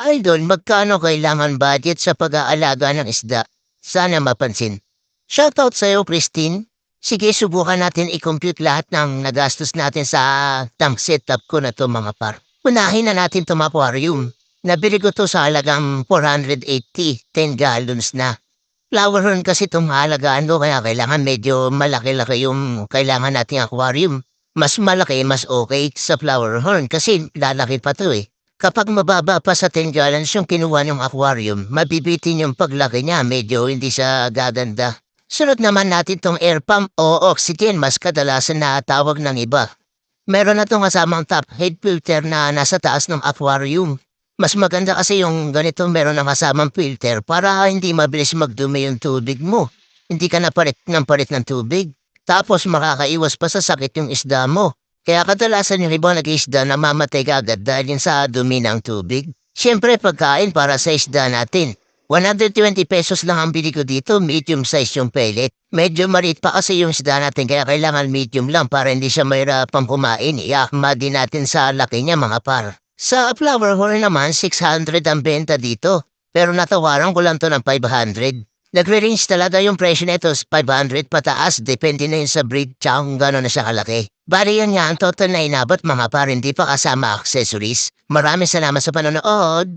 Idol, magkano kailangan budget sa pag-aalaga ng isda? Sana mapansin. Shoutout sa'yo, Christine. Sige, subukan natin i-compute lahat ng nagastos natin sa tank setup ko na to mga par. Unahin na natin itong aquarium. Nabili ko to sa halagang 480, 10 gallons na. Flower horn kasi itong halagaan ko kaya kailangan medyo malaki-laki yung kailangan nating aquarium. Mas malaki, mas okay sa flower horn kasi lalaki pa to eh. Kapag mababa pa sa 10 gallons yung kinuha ng aquarium, mabibitin yung paglaki niya, medyo hindi siya gaganda. Sunod naman natin tong air pump o oxygen, mas kadalasan na tawag ng iba. Meron na tong kasamang top head filter na nasa taas ng aquarium. Mas maganda kasi yung ganito meron ng kasamang filter para hindi mabilis magdumi yung tubig mo. Hindi ka na palit ng palit ng tubig. Tapos makakaiwas pa sa sakit yung isda mo. Kaya kadalasan yung ibang nag-isda na mamatay agad dahil yun sa dumi ng tubig. Siyempre pagkain para sa isda natin. 120 pesos lang ang bili ko dito, medium size yung pellet. Medyo marit pa kasi yung isda natin kaya kailangan medium lang para hindi siya mahirapang kumain. Iakma din natin sa laki niya mga par. Sa flower horn naman, 600 ang benta dito. Pero natawaran ko lang to ng 500. Nagre-range talaga yung presyo nito sa 500 pataas. Depende na yun sa breed tsaka kung gano'n na siya kalaki. Bali yan nga ang total na inabot mga par, hindi pa kasama accessories. Maraming salamat sa panonood.